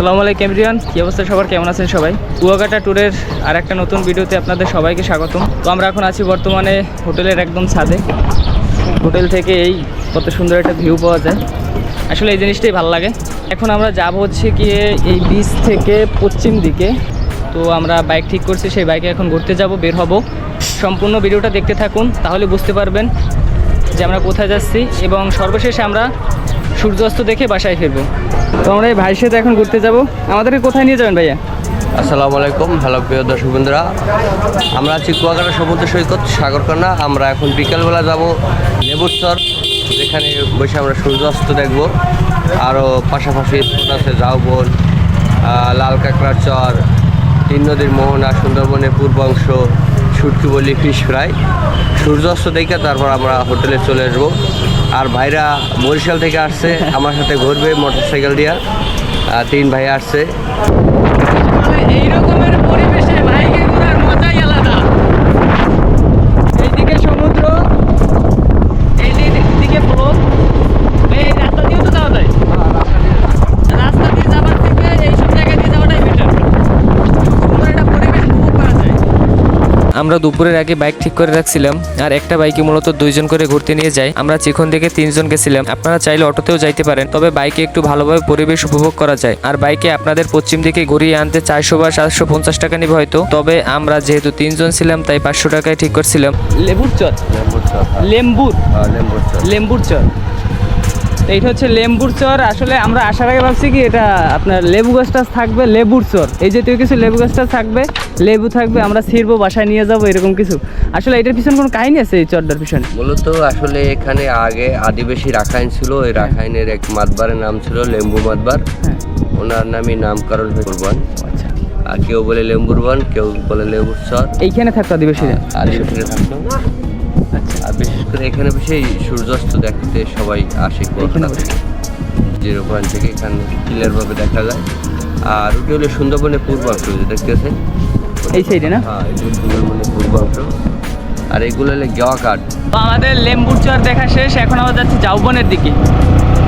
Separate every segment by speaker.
Speaker 1: আসসালামু আলাইকুম এভরিওয়ান, কি অবস্থা সবার? কেমন আছেন সবাই? কুয়াকাটা ট্যুরের আর একটা নতুন ভিডিওতে আপনাদের সবাইকে স্বাগতম। তো আমরা এখন আছি বর্তমানে হোটেলের একদম ছাদে। হোটেল থেকে এই কত সুন্দর একটা ভিউ পাওয়া যায়। আসলে এই জিনিসটাই ভালো লাগে। এখন আমরা যাব হচ্ছে গিয়ে এই বিচ থেকে পশ্চিম দিকে। তো আমরা বাইক ঠিক করছি, সেই বাইকে এখন ঘুরতে যাব, বের হব। সম্পূর্ণ ভিডিওটা দেখতে থাকুন, তাহলে বুঝতে পারবেন যে আমরা কোথায় যাচ্ছি। এবং সর্বশেষে আমরা সূর্যাস্ত দেখে বাসায় ফিরবো। তো আমরা এই ভাইয়ের সাথে এখন ঘুরতে যাব। আমাদেরকে কোথায় নিয়ে যাবেন ভাইয়া?
Speaker 2: আসসালামু আলাইকুম, হ্যালো প্রিয় দর্শক বন্ধুরা। আমরা আছি কুয়াকাটা সমুদ্র সৈকত, সাগরকন্যা। আমরা এখন বিকালবেলা যাব লেবুরচর যেখানে বসে আমরা সূর্যাস্ত দেখব। আরও পাশাপাশি আছে ঝাউবন লাল কাঁকড়ার চর তিন নদীর মোহনা, সুন্দরবনের পূর্বাংশ সুটকিবলি ফিশ ফ্রাই সূর্যাস্ত দেখে তারপর আমরা হোটেলে চলে আসব। আর ভাইরা বরিশাল থেকে আসছে, আমার সাথে ঘুরবে মোটর সাইকেল দিয়া তিন ভাই আসছে।
Speaker 1: এই রকমের পরিবেশে বাইকে ঘোরার মজাই আলাদা এইদিকে সমুদ্র এই দিকে ফ্লোর এই রাস্তা দিয়েও তো যাওয়া যায় রাস্তা দিয়ে যাবার থেকে এইসব জায়গা দিয়ে যাওয়াটাই বেটার সুন্দর একটা পরিবেশ উপভোগ করা যায় আমরা দুপুরের আগে বাইক ঠিক করে রাখছিলাম আর একটা বাইকে মূলত দুইজন করে ঘুরতে নিয়ে যাই আমরা চিখন থেকে তিনজন গেছিলাম। আপনারা চাইলে অটোতেও যাইতে পারেন তবে বাইকে একটু ভালোভাবে পরিবেশ উপভোগ করা যায়। আর বাইকে আপনাদের পশ্চিম দিকে ঘুরিয়ে আনতে চারশো বা সাতশো পঞ্চাশ টাকা নিবে হয়তো। তবে আমরা যেহেতু তিনজন ছিলাম তাই পাঁচশো টাকায় ঠিক করছিলাম। লেবুর চর
Speaker 2: লেম্বুরচর
Speaker 1: লেম্বুর।
Speaker 2: হ্যাঁ, লেম্বুরচর
Speaker 1: লেম্বুর চর তো এইটা হচ্ছে লেম্বুর চর। আসলে আমরা আসার আগে ভাবছি কি এটা আপনার লেবু গাছ টাছ থাকবে লেবুর চর। এই জাতীয় কিছু লেবু গাছ টাছ থাকবে লেবু থাকবে আমরা ছিড়বো বাসায় নিয়ে যাব এরকম কিছু। আসলে এটার পিছনে কোনো কাহিনী আছে এই চরটার পিছনে?
Speaker 2: মূলত আসলে এখানে আগে আদিবাসী রাখাইন ছিল ওই রাখাইনের এক মাতবারের নাম ছিল লেম্বু মাতবার।
Speaker 1: হ্যাঁ।
Speaker 2: ওনার নামই নামকরণ হয়ে কুরবান।
Speaker 1: আচ্ছা।
Speaker 2: আর কেউ বলে লেম্বুর বন কেউ বলে লেবুর চর।
Speaker 1: এইখানে থাকতো আদিবাসীরা?
Speaker 2: আদিবাসীরা থাকতো। আর বিশেষ করে এখানে বসে সূর্যাস্ত দেখতে সবাই আসে কলকাতা। থেকে জিরো পয়েন্ট থেকে এখানে ক্লিয়ার ভাবে দেখা যায়। আর ওটি হলো সুন্দরবনের পূর্বাংশ যে দেখতেছেন?
Speaker 1: এই সাইডে না?
Speaker 2: হ্যাঁ এটি সুন্দরবনের পূর্বাংশ। আর এগুলো হলো গেওয়া কাঠ
Speaker 1: তো আমাদের লেম্বুর চর দেখা শেষ এখন আমরা যাচ্ছি জাউবনের দিকে।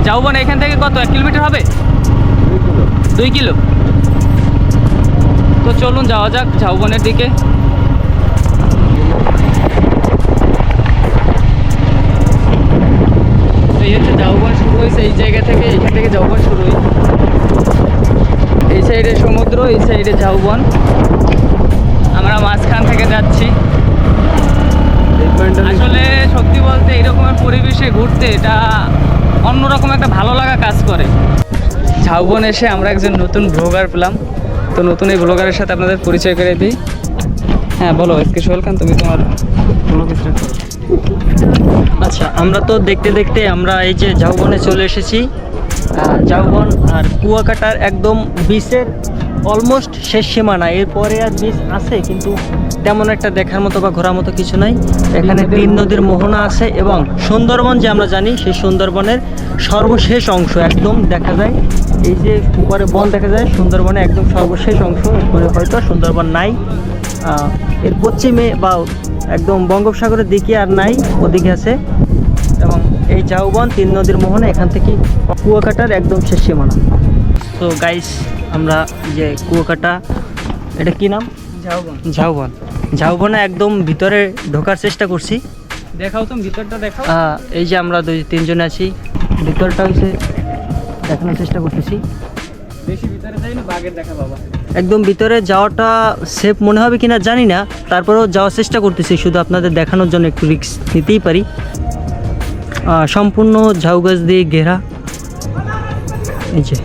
Speaker 1: জাউবন এখান থেকে কত এক কিলোমিটার হবে? দুই কিলো। তো চলুন যাওয়া যাক ঝাউবনের দিকে। হয়েছে এই জায়গা থেকে এইখান থেকে ঝাউবন শুরু হয়েছে। এই সাইডে সমুদ্র এই সাইডে ঝাউবন। আমরা মাঝখান থেকে যাচ্ছি। আসলে সত্যি বলতে এরকমের পরিবেশে ঘুরতে এটা অন্যরকম একটা ভালো লাগা কাজ করে। ঝাউবন এসে আমরা একজন নতুন ব্লগার পেলাম। তো নতুন এই ব্লগারের সাথে আপনাদের পরিচয় করে দিই। হ্যাঁ বলো এসকে সোহেল খান তুমি তোমার ব্লগ স্টার্ট
Speaker 3: আচ্ছা আমরা তো দেখতে দেখতে আমরা এই যে ঝাউবনে চলে এসেছি। ঝাউবন আর কুয়াকাটার একদম বিচের অলমোস্ট শেষ সীমানা। এরপরে আর বিচ আছে, কিন্তু তেমন একটা দেখার মতো বা ঘোরার মতো কিছু নাই। এখানে তিন নদীর মোহনা আছে এবং সুন্দরবন যে আমরা জানি, সেই সুন্দরবনের সর্বশেষ অংশ একদম দেখা যায়। এই যে উপরে বন দেখা যায় সুন্দরবনে একদম সর্বশেষ অংশ। হয়তো সুন্দরবন নাই। এর পশ্চিমে বা একদম বঙ্গোপসাগরের দিকে আর নাই ওদিকে আছে। এবং এই ঝাউবন তিন নদীর মোহনা এখান থেকে কুয়াকাটার একদম শেষ সীমানা। তো গাইস আমরা যে কুয়াকাটা এটা কি নাম?
Speaker 1: ঝাউবন।
Speaker 3: ঝাউবন। ঝাউবনে একদম ভিতরে ঢোকার চেষ্টা করছি।
Speaker 1: দেখাও তুমি ভিতরটা দেখাও।
Speaker 3: এই যে আমরা দুই তিনজন আছি ভিতরটা হচ্ছে দেখানোর চেষ্টা করতেছি।
Speaker 1: বেশি ভিতরে যাই না বাঘের দেখা বাবা
Speaker 3: একদম ভিতরে যাওয়াটা সেফ মনে হবে কিনা জানি না। তারপরেও যাওয়ার চেষ্টা করতেছি শুধু আপনাদের দেখানোর জন্য একটু রিস্ক নিতেই পারি। সম্পূর্ণ ঝাউ গাছ দিয়ে ঘেরা। এই যে।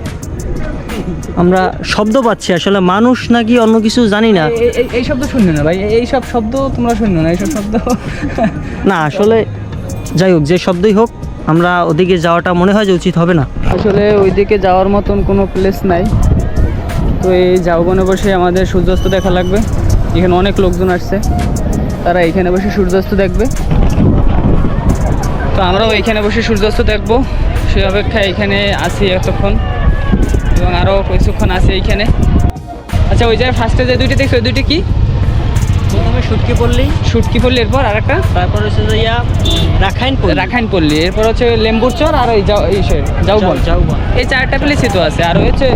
Speaker 3: আমরা শব্দ পাচ্ছি আসলে মানুষ নাকি অন্য কিছু জানি না।
Speaker 1: এই শব্দ শুনবে না ভাই? এই সব শব্দ তোমরা শুনবে না? এইসব শব্দ?
Speaker 3: না আসলে যাই হোক যে শব্দই হোক আমরা ওদিকে যাওয়াটা মনে হয় যে উচিত হবে না।
Speaker 1: আসলে ওইদিকে যাওয়ার মতন কোনো প্লেস নাই। তো এই ঝাউবনে বসে আমাদের সূর্যাস্ত দেখা লাগবে। এখানে অনেক লোকজন আসছে। তারা এখানে বসে সূর্যাস্ত দেখবে। তো আমরাও এখানে বসে সূর্যাস্ত দেখব। সেই অপেক্ষায় এখানে আসি এতক্ষণ। এবং আরও কিছুক্ষণ আছি এইখানে আচ্ছা ওই যে ফার্স্টে যে দুইটি দেখছ ওই দুইটি কি?
Speaker 3: প্রথমে সুটকি পড়লেই
Speaker 1: শুটকি পল্লী এরপর আর একটা
Speaker 3: তারপর হচ্ছে যে ইয়া রাখাইন
Speaker 1: রাখাইন পল্লী এরপর হচ্ছে লেম্বুর চর আর ওই যাও এই সে যাও বল
Speaker 3: যাও বল
Speaker 1: এই চারটা প্লেসই তো আছে। আর হচ্ছে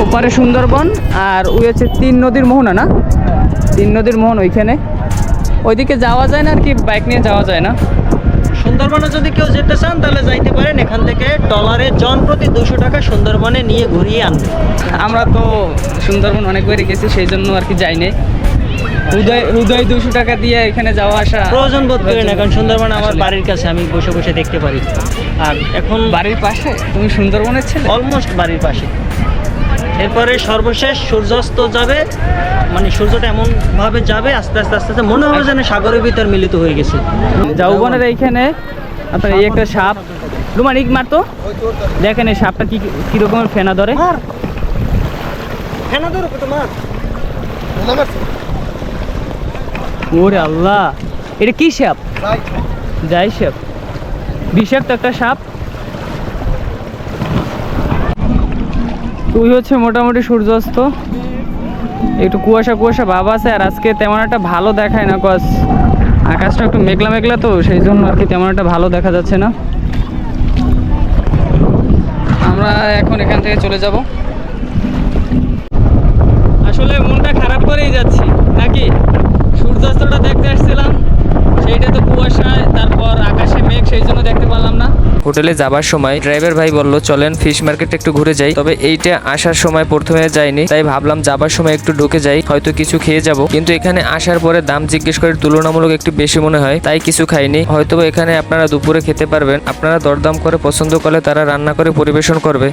Speaker 1: ওপারে সুন্দরবন আর ওই হচ্ছে তিন নদীর মোহনা না? তিন নদীর মোহন ওইখানে। ওইদিকে যাওয়া যায় না আর কি বাইক নিয়ে যাওয়া যায় না।
Speaker 3: সুন্দরবনে যদি কেউ যেতে চান তাহলে যাইতে পারেন। এখান থেকে ডলারে জন প্রতি দুশো টাকা সুন্দরবনে নিয়ে ঘুরিয়ে আনবে।
Speaker 1: আমরা তো সুন্দরবন অনেক অনেকবারই গেছি সেই জন্য আর কি যাইনি। উদয় উদয় দুশো টাকা দিয়ে এখানে যাওয়া আসা
Speaker 3: প্রয়োজন বোধ করি না কারণ সুন্দরবন আমার বাড়ির কাছে আমি বসে বসে দেখতে পারি। আর এখন
Speaker 1: বাড়ির পাশে? তুমি সুন্দরবনের ছেলে?
Speaker 3: অলমোস্ট বাড়ির পাশে। এরপরে সর্বশেষ সূর্যাস্ত যাবে মানে সূর্যটা এমন ভাবে যাবে আস্তে আস্তে আস্তে আস্তে মনে হবে যেন সাগরের ভিতর মিলিত হয়ে গেছে।
Speaker 1: যৌবনের এইখানে আপনার এই একটা সাপ। রুমান ইক মারতো দেখেন এই সাপটা কি কি রকমের ফেনা ধরে।
Speaker 3: ফেনা ধরো তোমার
Speaker 1: ওরে আল্লাহ। এটা কি সাপ? যাই সাপ। বিষাক্ত একটা সাপ। তুই হচ্ছে মোটামুটি সূর্যাস্ত। একটু কুয়াশা কুয়াশা ভাব আছে আর আজকে তেমন একটা ভালো দেখায় না কস আকাশটা একটু মেঘলা মেঘলা তো, সেই জন্য আর কি তেমন একটা ভালো দেখা যাচ্ছে না। আমরা এখন এখান থেকে চলে যাব। আসলে মনটা খারাপ করেই যাচ্ছি, নাকি? সূর্যাস্তটা দেখতে আসছিলাম সেইটা তো কুয়াশায় তারপর আকাশে মেঘ সেই জন্য দেখতে পারলাম না
Speaker 4: হোটেলে যাবার সময় ড্রাইভার ভাই বলল, চলেন ফিশ মার্কেটে একটু ঘুরে যাই। তবে এইটা আসার সময় প্রথমে যাইনি, তাই ভাবলাম যাবার সময় একটু ঢুকে যাই, হয়তো কিছু খেয়ে যাব। কিন্তু এখানে আসার পরে দাম জিজ্ঞেস করে তুলনামূলক একটু বেশি মনে হয়, তাই কিছু খাইনি। হয়তো এখানে আপনারা দুপুরে খেতে পারবেন। আপনারা দরদাম করে পছন্দ করলে তারা রান্না করে পরিবেশন করবে।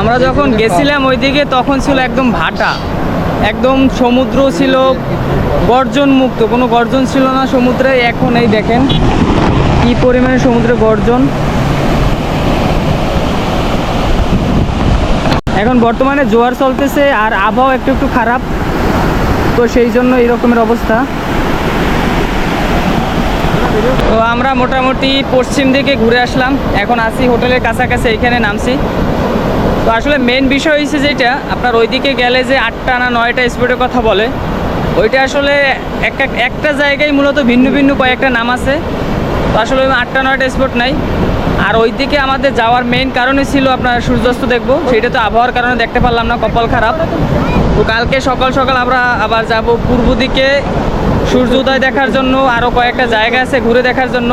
Speaker 1: আমরা যখন গেছিলাম ওইদিকে, তখন ছিল একদম ভাটা। একদম সমুদ্র ছিল গর্জন মুক্ত। কোনো গর্জন ছিল না সমুদ্রে, এখন এই দেখেন কি পরিমাণে সমুদ্রে গর্জন? এখন বর্তমানে জোয়ার চলতেছে আর আবহাওয়া একটু একটু খারাপ, তো সেই জন্য এই রকমের অবস্থা। তো আমরা মোটামুটি পশ্চিম দিকে ঘুরে আসলাম, এখন আসি হোটেলের কাছাকাছি, এইখানে নামছি। তো আসলে মেন বিষয় হয়েছে যেটা, আপনার ওইদিকে গেলে যে আটটা না নয়টা স্পটের কথা বলে, ওইটা আসলে একটা একটা জায়গায় মূলত ভিন্ন ভিন্ন কয়েকটা নাম আছে। আসলে ওই আটটা, নয়টা স্পট নাই। আর ওইদিকে আমাদের যাওয়ার মেইন কারণে ছিল আপনার সূর্যাস্ত দেখব। সেটা তো আবহাওয়ার কারণে দেখতে পারলাম না, কপাল খারাপ। তো কালকে সকাল সকাল আমরা আবার যাব পূর্ব দিকে সূর্য উদয় দেখার জন্য আরও কয়েকটা জায়গা আছে ঘুরে দেখার জন্য।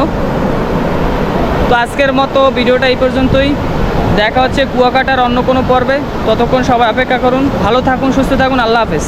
Speaker 1: তো আজকের মতো ভিডিওটা এই পর্যন্তই। দেখা হচ্ছে কুয়াকাটার অন্য কোনো পর্বে। ততক্ষণ সবাই অপেক্ষা করুন। ভালো থাকুন, সুস্থ থাকুন। আল্লাহ হাফেজ।